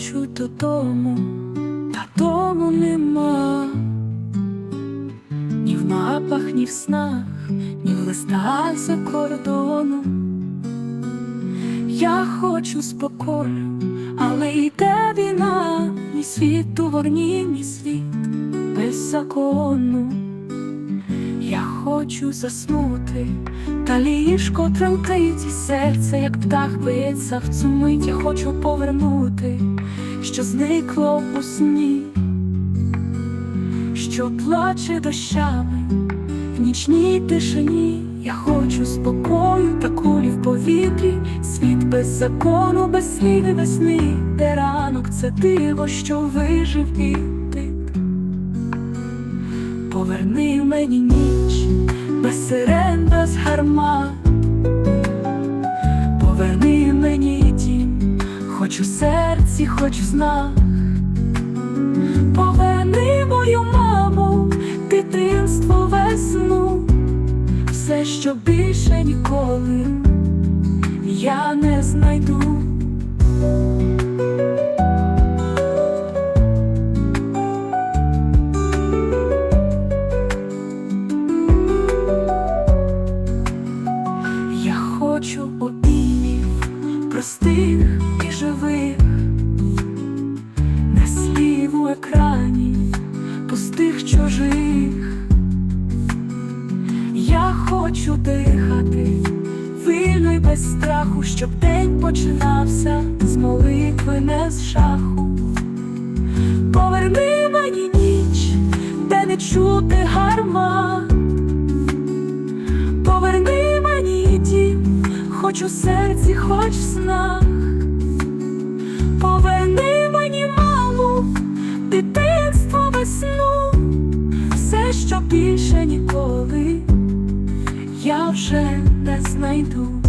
хочу додому, та дому нема, ні в мапах, ні в снах, ні в листах за кордону. Я хочу спокою, але йде війна, ні світу ворні, ні світ без закону хочу заснути, та ліжко тремтить серце, як птах биться в цю мить. Я хочу повернути, що зникло у сні, що плаче дощами в нічній тишині. Я хочу спокою та кулі в повітрі, світ без закону, без слів і весни, де ранок це диво, що вижив і ти. Поверни мені ніч, без сирен, без гармат, поверни мені дім, хоч у серці, хоч в снах, поверни мою маму, дитинство весну, все, що більше ніколи я не знайду. Обіймів простих і живих, не слів у екрані, пустих чужих. Я хочу дихати вільно й без страху, щоб день починався з молитви, не з шаху. Поверни мені ніч, де не чути гармат. Хоч у серці, хоч в снах. Поверни мені маму, дитинство весну, все, що більше ніколи я вже не знайду.